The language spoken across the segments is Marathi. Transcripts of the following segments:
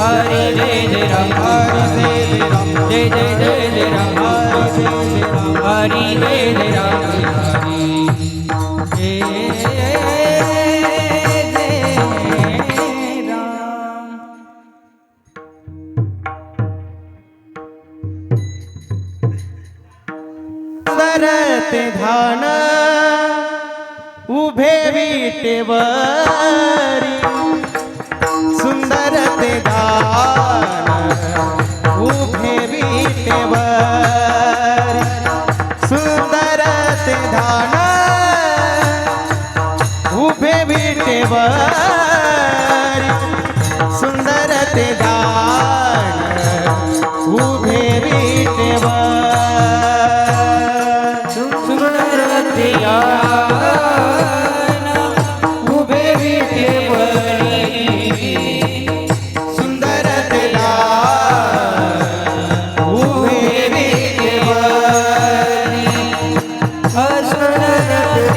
हरे जय राम हरे जय राम जय जय जय राम हरे जय राम हरे सरत धान उभे विटेवरी उपे बीटे वर, सुन्दरते धान, उपे बीटे वर, सुन्दरते धान દર્શન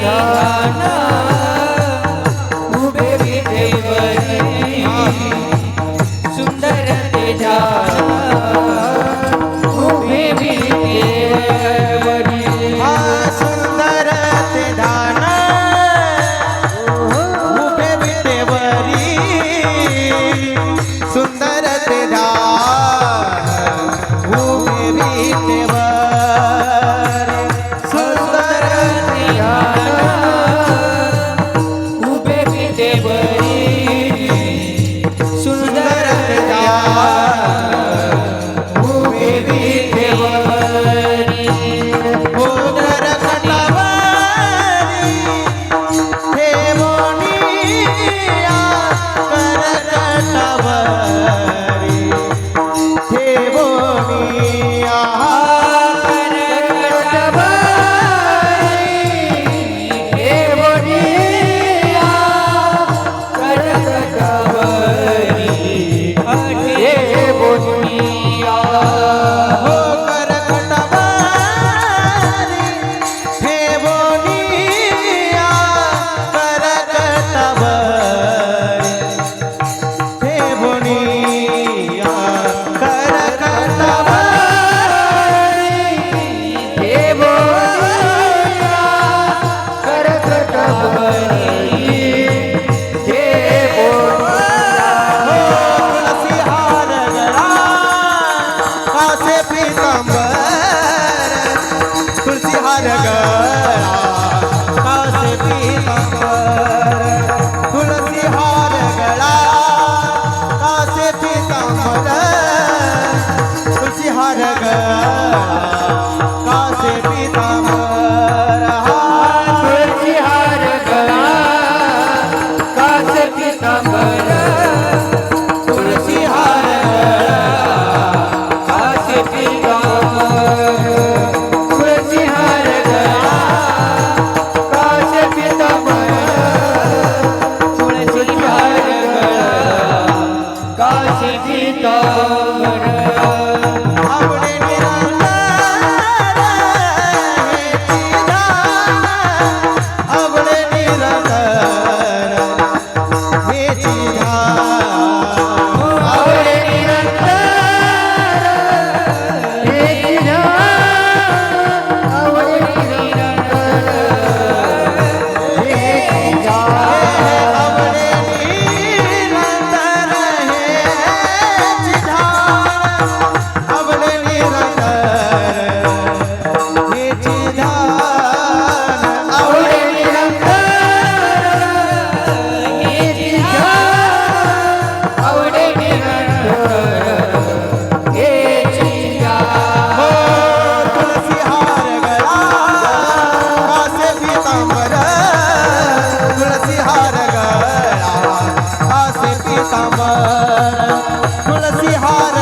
तुलसी हार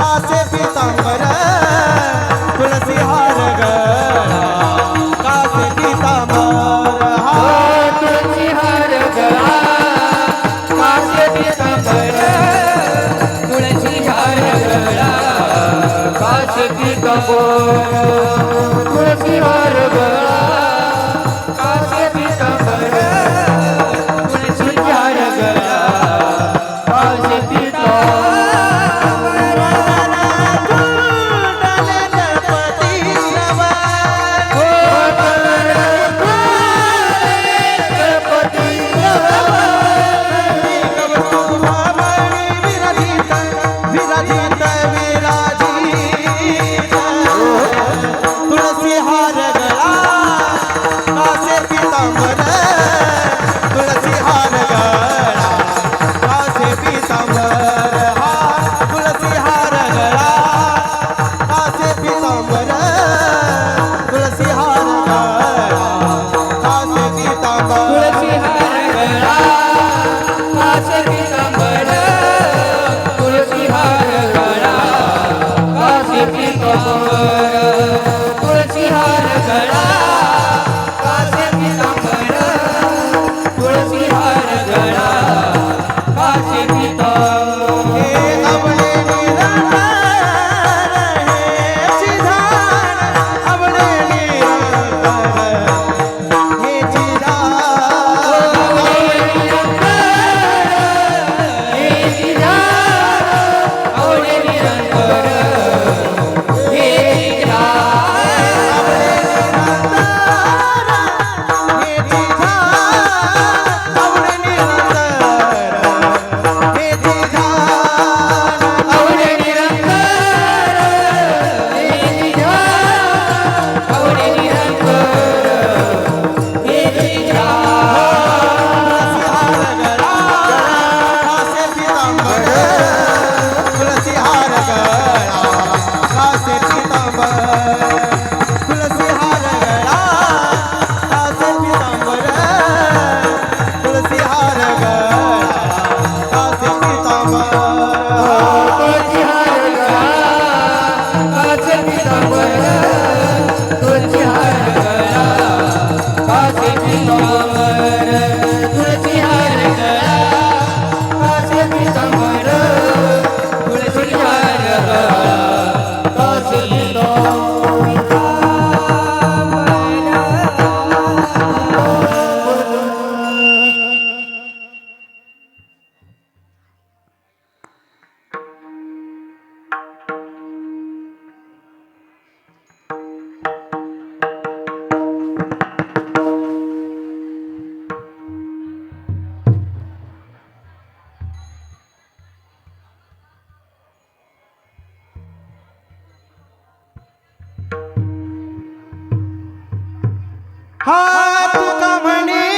कासे तुलसी हार कासे हार कासे Bye. ಹಾತು ಕಮಣಿ